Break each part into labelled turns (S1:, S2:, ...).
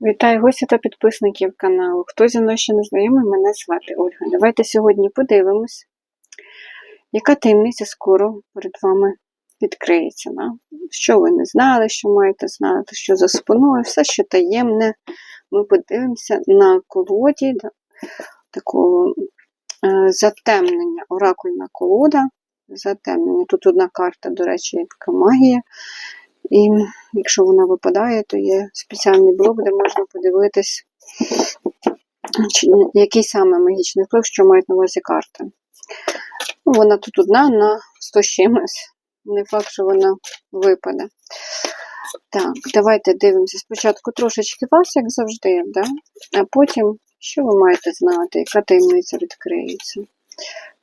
S1: Вітаю гості та підписників каналу. Хто зі мною ще не знайомий, мене звати Ольга. Давайте сьогодні подивимось, яка таємниця скоро перед вами відкриється. Да? Що ви не знали, що маєте знати, що за спиною, все, що таємне. Ми подивимося на колоді да? такого е, затемнення, оракульна колода. Затемнення. Тут одна карта, до речі, така магія. І якщо вона випадає, то є спеціальний блок, де можна подивитись, який саме магічний вплив, що мають на увазі карти. Ну, Вона тут одна на 100 чимось. Не факт, що вона випаде. Так, давайте дивимося спочатку трошечки вас, як завжди, да? а потім, що ви маєте знати, яка таємниця відкриється.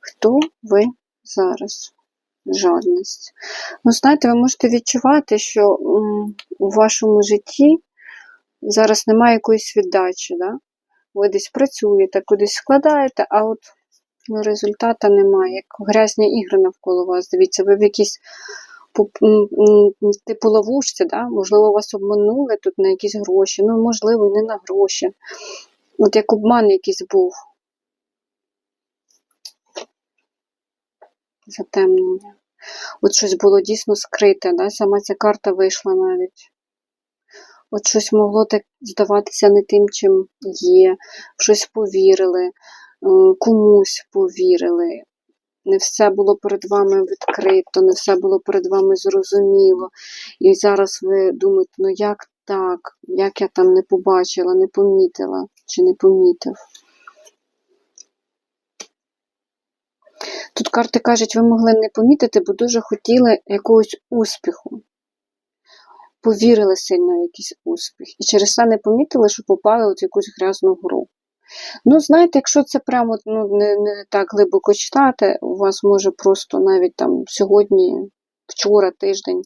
S1: Хто ви зараз? Жадність. Ну, знаєте, ви можете відчувати, що у вашому житті зараз немає якоїсь віддачі. Да? Ви десь працюєте, кудись складаєте, а от ну, результата немає. Як грязні ігри навколо вас. Дивіться, ви в якійсь типу ловушці, да? можливо, вас обманули тут на якісь гроші, ну, можливо, і не на гроші. От як обман якийсь був. Затемнення. От щось було дійсно скрите, да? сама ця карта вийшла навіть. От щось могло так здаватися не тим, чим є, щось повірили, комусь повірили. Не все було перед вами відкрито, не все було перед вами зрозуміло. І зараз ви думаєте, ну як так, як я там не побачила, не помітила чи не помітив. Тут карти кажуть, ви могли не помітити, бо дуже хотіли якогось успіху. Повірили сильно в якийсь успіх. І через це не помітили, що попали в якусь грязну гру. Ну, знаєте, якщо це прямо ну, не не так глибоко читати, у вас може просто навіть там сьогодні, вчора, тиждень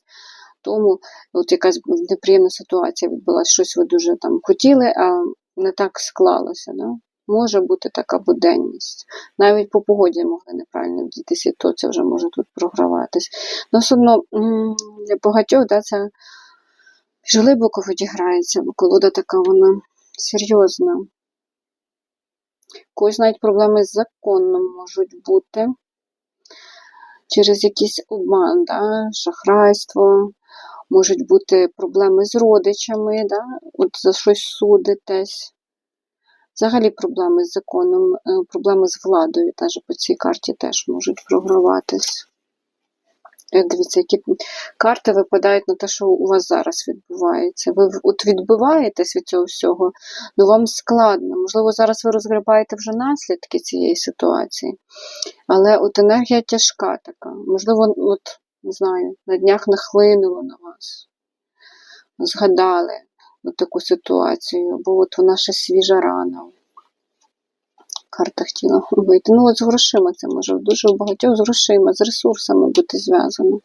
S1: тому от якась неприємна ситуація відбулася, щось ви дуже там хотіли, а не так склалося. Да? Може бути така буденність. Навіть по погоді могли неправильно вдітися, то це вже може тут програватись. Ну, все одно для багатьох да, це глибоко відіграється, бо колода така вона серйозна. Когось навіть проблеми з законом можуть бути. Через якийсь обман, да, шахрайство, можуть бути проблеми з родичами, да, от за щось судитесь. Взагалі проблеми з законом, е, проблеми з владою теж по цій карті теж можуть програватись. Е, дивіться, які карти випадають на те, що у вас зараз відбувається. Ви от відбиваєтесь від цього всього, ну вам складно. Можливо, зараз ви розгрібаєте вже наслідки цієї ситуації, але от енергія тяжка така. Можливо, от, не знаю, на днях нахлинуло на вас. Згадали от таку ситуацію, бо от вона ще свіжа рана. Карта хотіла вийти. Ну, от з грошима це може дуже у багатьох з грошима, з ресурсами бути зв'язано.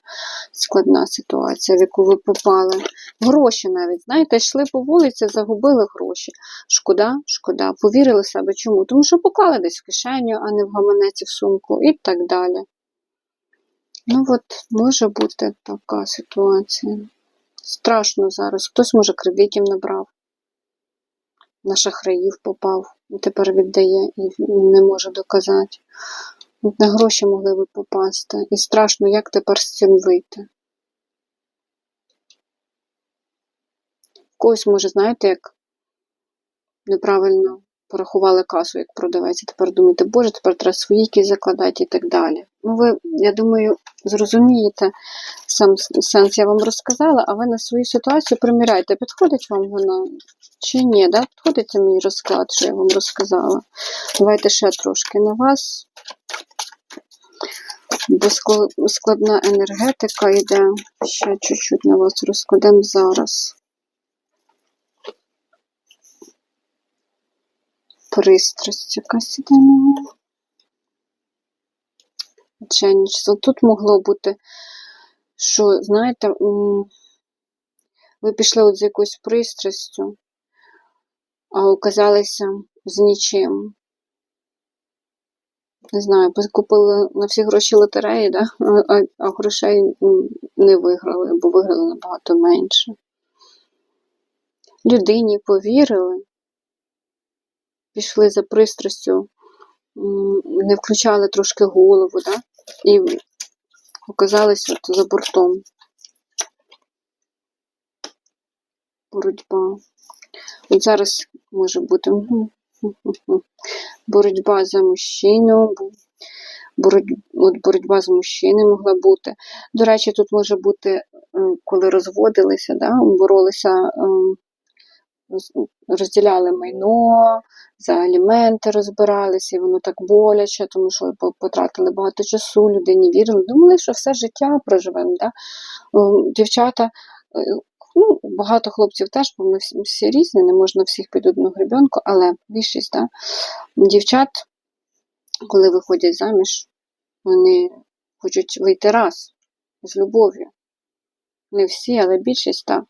S1: Складна ситуація, в яку ви попали. Гроші навіть, знаєте, йшли по вулиці, загубили гроші. Шкода, шкода. Повірили себе. Чому? Тому що поклали десь в кишеню, а не в гаманеці в сумку і так далі. Ну, от, може бути така ситуація. Страшно зараз. Хтось, може, кредитів набрав, на шахраїв попав, і тепер віддає і не може доказати. На гроші могли би попасти. І страшно, як тепер з цим вийти. Когось, може, знаєте, як неправильно порахували касу, як продавець, і тепер думаєте, боже, тепер треба свої якісь закладати і так далі. Ну, ви, я думаю, зрозумієте сам сенс, я вам розказала, а ви на свою ситуацію приміряйте, підходить вам вона чи ні, да? підходить мій розклад, що я вам розказала. Давайте ще трошки на вас. Бо складна енергетика йде. Ще чуть-чуть на вас розкладемо зараз. Пристрасть якась іде мені. Чайничество. Тут могло бути, що, знаєте, ви пішли от з якоюсь пристрастю, а оказалися з нічим. Не знаю, купили на всі гроші лотереї, да? а, а грошей не виграли, бо виграли набагато менше. людині повірили, пішли за пристрастю, не включали трошки голову, да? І оказались от за бортом. Боротьба. От зараз може бути боротьба за мужчину, бу- бороть- от боротьба з мужчиною могла бути. До речі, тут може бути, е, коли розводилися, да, боролися, ем, розділяли майно, за аліменти розбиралися, і воно так боляче, тому що потратили багато часу, людині вірили, думали, що все життя проживемо. Да? Дівчата, е, ну, багато хлопців теж, бо ми всі різні, не можна всіх під одну гребенку, але більшість да, дівчат, коли виходять заміж, вони хочуть вийти раз з любов'ю. Не всі, але більшість так.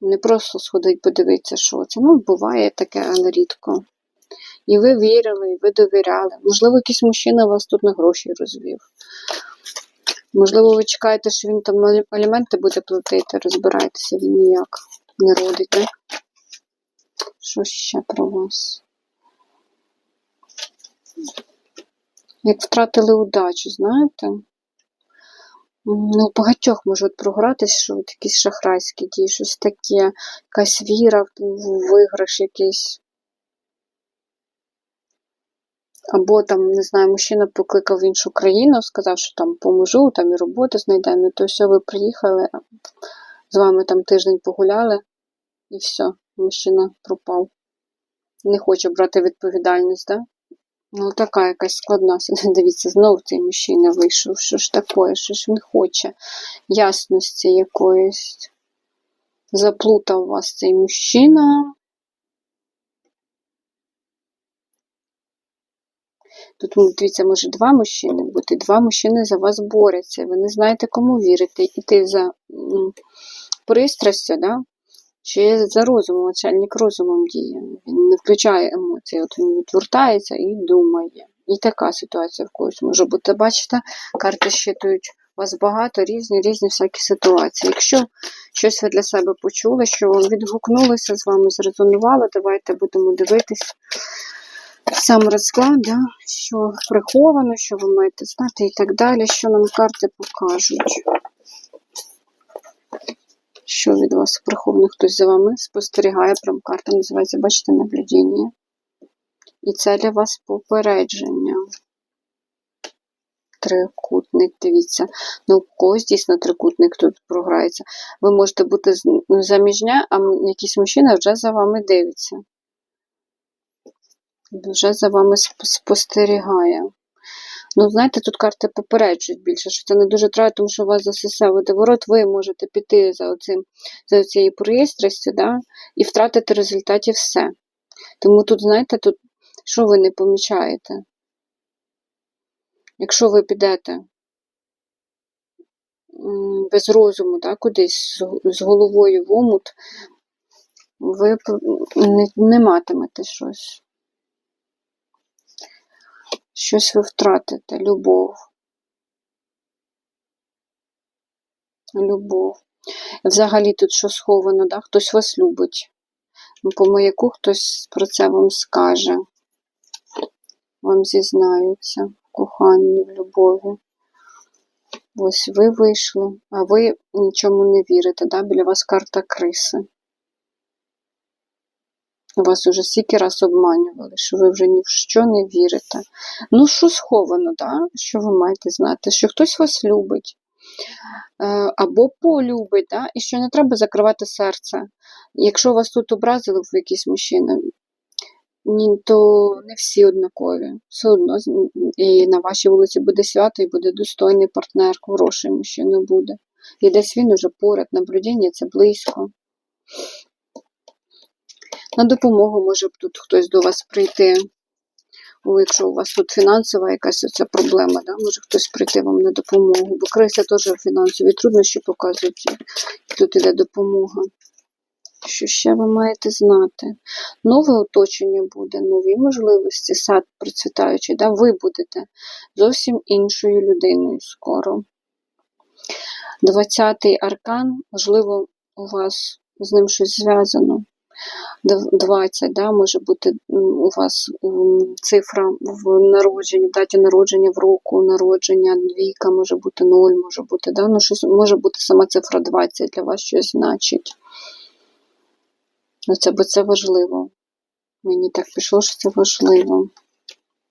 S1: Не просто сходить подивитися, що це. Ну, буває таке, але рідко. І ви вірили, і ви довіряли. Можливо, якийсь мужчина вас тут на гроші розвів. Можливо, ви чекаєте, що він там алі- аліменти буде платити, розбираєтеся, він ніяк не родить. Що ще про вас? Як втратили удачу, знаєте? Ну, багатьох можуть програтись, що от якісь шахрайські дії, щось таке, якась віра в виграш якийсь. Або там, не знаю, мужчина покликав в іншу країну, сказав, що там поможу, там і роботу знайдемо, і то все, ви приїхали, з вами там тиждень погуляли, і все, мужчина пропав. Не хоче брати відповідальність, так? Да? Ну, така якась складна. Дивіться, знов цей мужчина вийшов. Що ж таке? Що ж він хоче? Ясності якоїсь. Заплутав вас цей мужчина. Тут, дивіться, може два мужчини бути, два мужчини за вас борються. Ви не знаєте, кому вірити. Іти за пристрастю, да? Чи за розумом, начальник розумом діє. Він не включає емоції, от він відвертається і думає. І така ситуація в когось може бути. Бачите, карти щитують вас багато, різні, різні всякі ситуації. Якщо щось ви для себе почули, що вам відгукнулося, з вами зрезонувало, давайте будемо дивитись сам розклад, да? що приховано, що ви маєте знати і так далі, що нам карти покажуть. Що від вас приховано, хтось за вами спостерігає, прям карта називається, бачите, наблюдіння. І це для вас попередження. Трикутник, дивіться. Ну, когось дійсно трикутник тут програється. Ви можете бути ну, заміжня, а якийсь мужчина вже за вами дивиться. Вже за вами спостерігає. Ну, знаєте, тут карти попереджують більше, що це не дуже треба, тому що у вас засосе водоворот, ви можете піти за оцим, за цією пристрастю, да, і втратити в результаті все. Тому тут, знаєте, тут що ви не помічаєте? Якщо ви підете без розуму, да, кудись з головою в омут, ви не, не матимете щось. Щось ви втратите, любов. Любов. Взагалі тут що сховано, да? хтось вас любить. Ну, По маяку хтось про це вам скаже. Вам зізнаються в коханні, в любові. Ось ви вийшли, а ви нічому не вірите, да? біля вас карта криси. Вас уже стільки раз обманювали, що ви вже ні в що не вірите. Ну, що сховано, да? що ви маєте знати? Що хтось вас любить е, або полюбить, да? і що не треба закривати серце. Якщо вас тут образили в якийсь мужчина, то не всі однакові. Все одно і на вашій вулиці буде свято, і буде достойний партнер, хороший мужчина буде. І десь він уже поряд, наблюдіння це близько. На допомогу може б тут хтось до вас прийти. О, якщо у вас тут фінансова якась оця проблема, да? може хтось прийти вам на допомогу. Бо крися теж фінансові труднощі показують, тут іде допомога. Що ще ви маєте знати? Нове оточення буде, нові можливості, сад процвітаючий, да? ви будете зовсім іншою людиною скоро. Двадцятий аркан, можливо, у вас з ним щось зв'язано. Дв- 20, да, може бути у вас цифра в народженні, в даті народження, в року народження, двійка, може бути 0, може бути, да, ну, щось, може бути сама цифра 20 для вас щось значить. Ну, це, бо це важливо. Мені так пішло, що це важливо.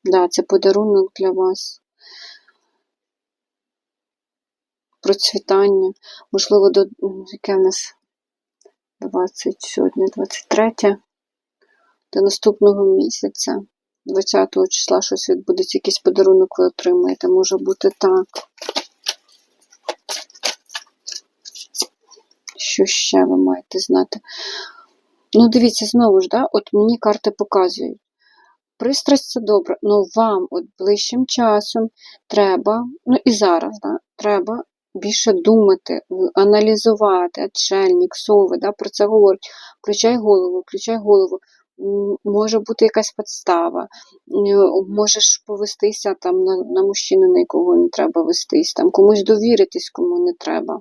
S1: Да, це подарунок для вас. Процвітання. Можливо, до яке в нас 20 сьогодні, 23 до наступного місяця, 20 числа щось відбудеться, якийсь подарунок ви отримаєте. Може бути так. Що ще ви маєте знати? Ну, дивіться, знову ж, да, от мені карти показують. Пристрасть це добре, але вам от ближчим часом треба, ну і зараз, да, треба більше думати, аналізувати, отшельник, сови, да, про це говорять. Включай голову, включай голову. Може бути якась підстава, можеш повестися там на, на мужчину, на якого не треба вестись, там комусь довіритись, кому не треба.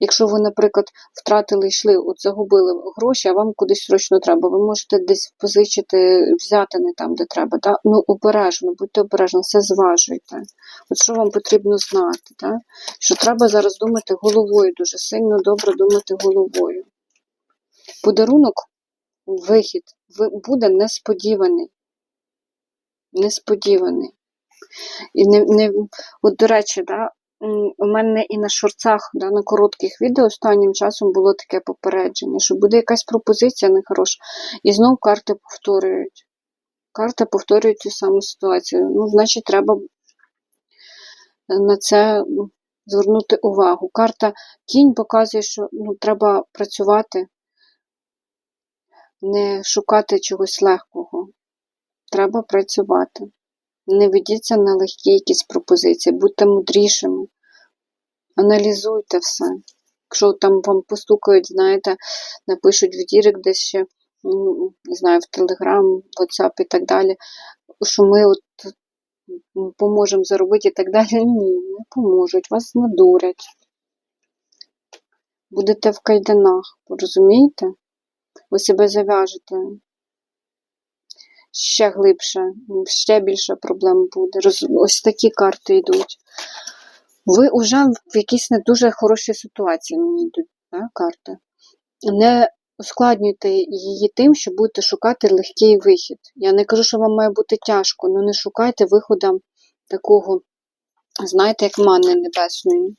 S1: Якщо ви, наприклад, втратили, йшли, от загубили гроші, а вам кудись срочно треба, ви можете десь позичити, взяти не там, де треба. Да? Ну, обережно, будьте обережні, все зважуйте. От що вам потрібно знати, да? що треба зараз думати головою, дуже сильно добре думати головою. Подарунок, вихід буде несподіваний. Несподіваний. І не, не, от, до речі, да, у мене і на шорцах, да, на коротких відео останнім часом було таке попередження, що буде якась пропозиція нехороша, і знов карти повторюють. Карти повторюють ту саму ситуацію. Ну, значить, треба на це звернути увагу. Карта кінь показує, що ну, треба працювати, не шукати чогось легкого. Треба працювати. Не ведіться на легкі якісь пропозиції, будьте мудрішими. Аналізуйте все. Якщо там вам постукають, знаєте, напишуть в Дірек десь ще, ну, не знаю, в Телеграм, WhatsApp і так далі, що ми от поможемо заробити і так далі. Ні, не поможуть, вас надурять. Будете в кайданах, розумієте? Ви себе зав'яжете. Ще глибше, ще більше проблем буде. Ось такі карти йдуть. Ви вже в якійсь не дуже хорошій ситуації мені йдуть да, карти. Не ускладнюйте її тим, що будете шукати легкий вихід. Я не кажу, що вам має бути тяжко, але не шукайте виходу такого, знаєте, як манни небесної.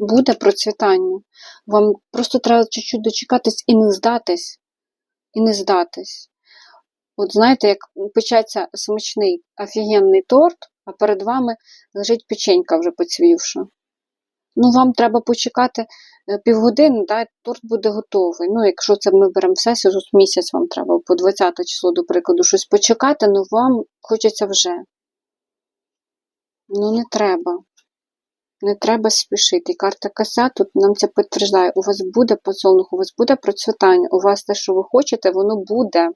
S1: Буде процвітання. Вам просто треба чуть-чуть дочекатись і не здатись. І не здатись. От знаєте, як печеться смачний офігенний торт, а перед вами лежить печенька вже поцвівша. Ну, вам треба почекати е, півгодини, да, торт буде готовий. Ну, якщо це ми беремо в сесію, то місяць вам треба, по 20 число, до прикладу, щось почекати, ну вам хочеться вже. Ну, не треба. Не треба спішити. Карта кося тут нам це підтверджує. У вас буде подсолнух, у вас буде процвітання, у вас те, що ви хочете, воно буде.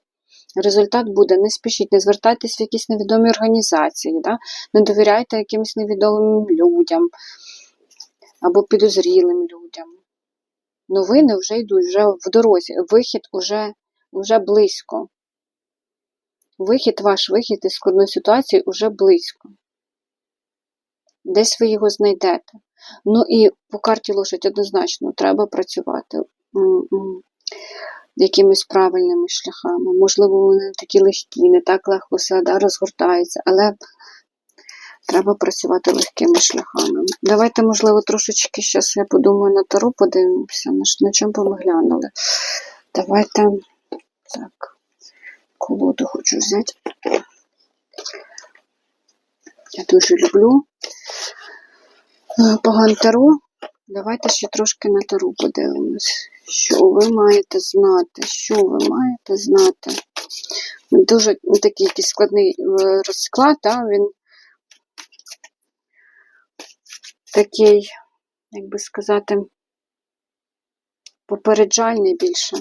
S1: Результат буде. Не спішіть, не звертайтесь в якісь невідомі організації, да? не довіряйте якимось невідомим людям або підозрілим людям. Новини вже йдуть, вже в дорозі. Вихід уже, уже близько. Вихід, ваш вихід із складної ситуації уже близько. Десь ви його знайдете. Ну і по карті лошадь однозначно треба працювати якимись правильними шляхами. Можливо, вони такі легкі, не так легко все да, розгортаються, але треба працювати легкими шляхами. Давайте, можливо, трошечки зараз я подумаю на таро, подивимося, на, чому ми глянули. Давайте так, колоду хочу взяти. Я дуже люблю е, поган таро. Давайте ще трошки на таро подивимось. Що ви маєте знати? Що ви маєте знати? Дуже такий якийсь складний е, розклад, да? він такий, як би сказати, попереджальний більше.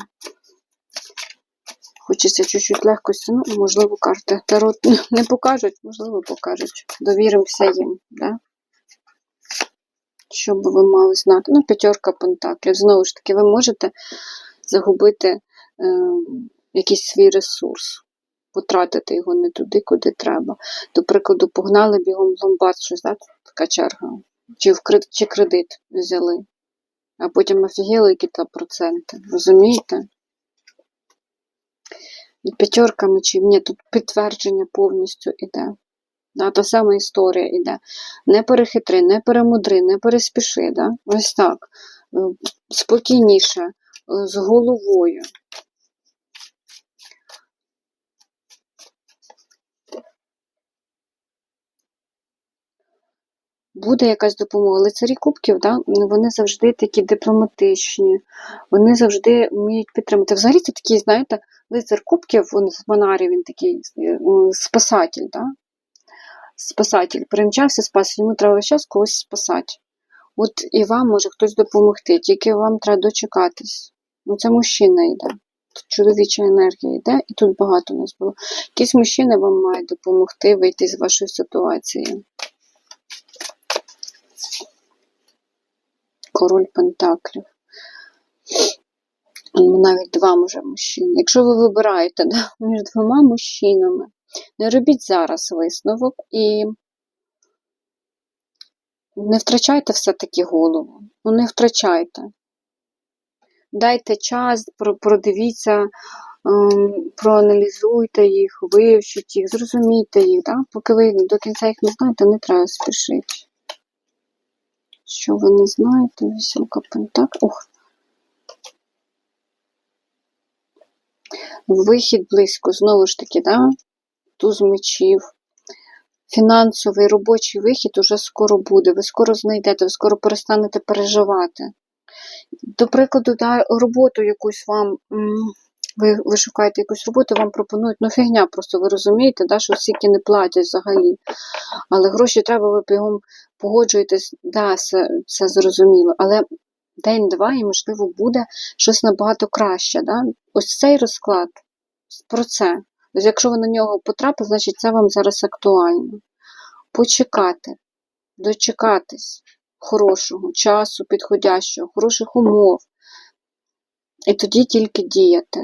S1: Хочеться чуть-чуть легкості, ну, можливо, карти Таро не покажуть, можливо, покажуть. Довіримося їм, да? Що би ви мали знати? Ну, п'ятерка пентаклів. Знову ж таки, ви можете загубити е, якийсь свій ресурс, потратити його не туди, куди треба. До прикладу, погнали бігом в ломбард, щось, да? така черга. Чи, в чи кредит взяли, а потім офігели, які там проценти. Розумієте? І п'ятерка мечів, ні, тут підтвердження повністю іде. Да, та сама історія йде. Не перехитри, не перемудри, не переспіши. Да? Ось так. Е, Спокійніше, е, з головою. Буде якась допомога. Лицарі кубків, да, вони завжди такі дипломатичні, вони завжди вміють підтримати. Взагалі це такий, знаєте, лицар кубків, він з Монарі, він такий е, спасатель. Да? Спасатель. Примчався, спас, йому треба весь час когось спасати. От і вам може хтось допомогти, тільки вам треба дочекатись. Ну, це мужчина йде. Тут чоловіча енергія йде, і тут багато у нас було. Якийсь мужчина вам має допомогти вийти з вашої ситуації. Король Пентаклів. Навіть два може мужчини. Якщо ви вибираєте да, між двома мужчинами, не робіть зараз висновок і не втрачайте все-таки голову. Ну, не втрачайте. Дайте час, продивіться, ем, проаналізуйте їх, вивчіть їх, зрозумійте їх. Да? Поки ви до кінця їх не знаєте, не треба спішити. Що ви не знаєте? Вісімка пентаклів. Ох. Вихід близько, знову ж таки, да? туз мечів. Фінансовий робочий вихід уже скоро буде. Ви скоро знайдете, ви скоро перестанете переживати. До прикладу, да, роботу якусь вам, ви ви шукаєте якусь роботу, вам пропонують, ну фігня, просто ви розумієте, да, що стільки не платять взагалі. Але гроші треба, ви бігом погоджуєтесь, да, це, це зрозуміло. Але день-два і, можливо, буде щось набагато краще. Да? Ось цей розклад про це. Тобто, якщо ви на нього потрапили, значить це вам зараз актуально. Почекати, дочекатись хорошого часу, підходящого, хороших умов. І тоді тільки діяти.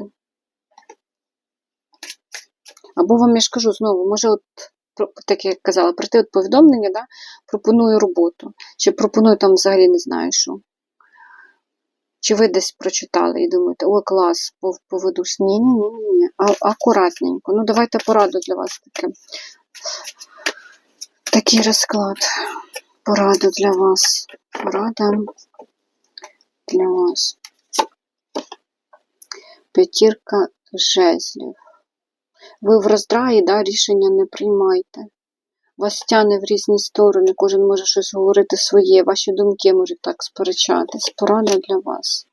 S1: Або вам я ж кажу знову, може, от, так як казала, прийти от повідомлення, да, пропоную роботу. Чи пропоную там взагалі не знаю що. Чи ви десь прочитали і думаєте, о, клас, поведусь. Ні, ні, ні, ні, ні. акуратненько. Ну, давайте пораду для вас таке. Такий розклад. Пораду для вас. Порада для вас. П'ятірка жезлів. Ви в роздраї, да, рішення не приймайте. Вас тяне в різні сторони, кожен може щось говорити своє, ваші думки можуть так сперечатись. Порада для вас.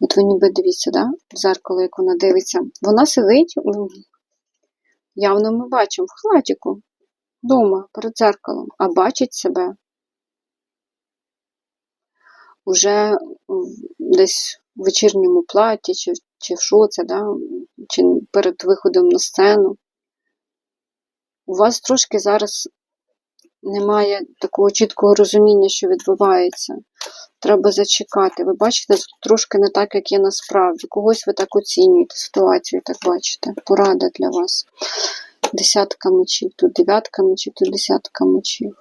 S1: От ви ніби дивіться, да? в зеркало, як вона дивиться. Вона сидить, явно ми бачимо, в халатіку, вдома, перед зеркалом, а бачить себе. Уже десь в вечірньому платі, чи чи в шоці, да? Чи перед виходом на сцену у вас трошки зараз немає такого чіткого розуміння, що відбувається. Треба зачекати. Ви бачите, трошки не так, як є насправді. Когось ви так оцінюєте ситуацію, так бачите. Порада для вас. Десятка мечів, тут дев'ятка мечів, тут десятка мечів.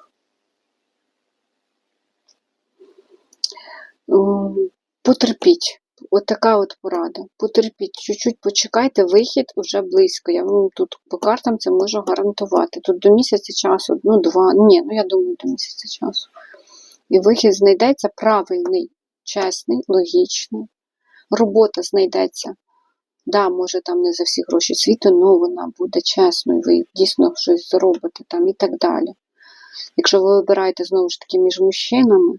S1: Потерпіть. От така от порада. Потерпіть, чуть-чуть почекайте, вихід уже близько. Я вам тут по картам це можу гарантувати. Тут до місяця часу, ну два, ні, ну я думаю, до місяця часу. І вихід знайдеться правильний, чесний, логічний. Робота знайдеться. Да, може там не за всі гроші світу, але вона буде чесною, ви дійсно щось зробите там і так далі. Якщо ви вибираєте знову ж таки між мужчинами,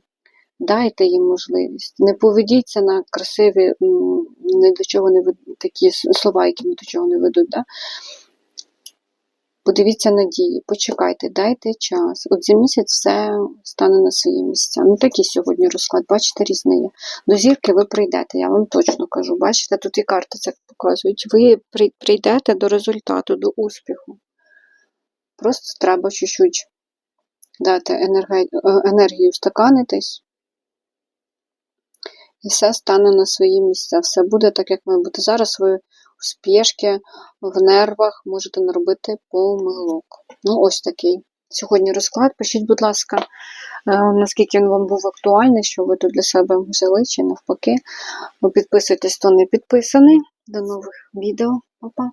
S1: Дайте їм можливість. Не поведіться на красиві, не до чого не ведуть, такі слова, які ні до чого не ведуть. Да? Подивіться надії, почекайте, дайте час. От за місяць все стане на свої місця. Ну такий сьогодні розклад, бачите, різний є. До зірки ви прийдете, я вам точно кажу. Бачите, тут і карти це показують. Ви прийдете до результату, до успіху. Просто треба чуть-чуть дати е, енергію устаканитись. І все стане на свої місця. Все буде так, як має бути. Зараз ви в спішки, в нервах можете наробити помилок. Ну, ось такий. Сьогодні розклад. Пишіть, будь ласка, е, наскільки він вам був актуальний, що ви тут для себе взяли, чи навпаки. Підписуйтесь, хто не підписаний. До нових відео. Па-па!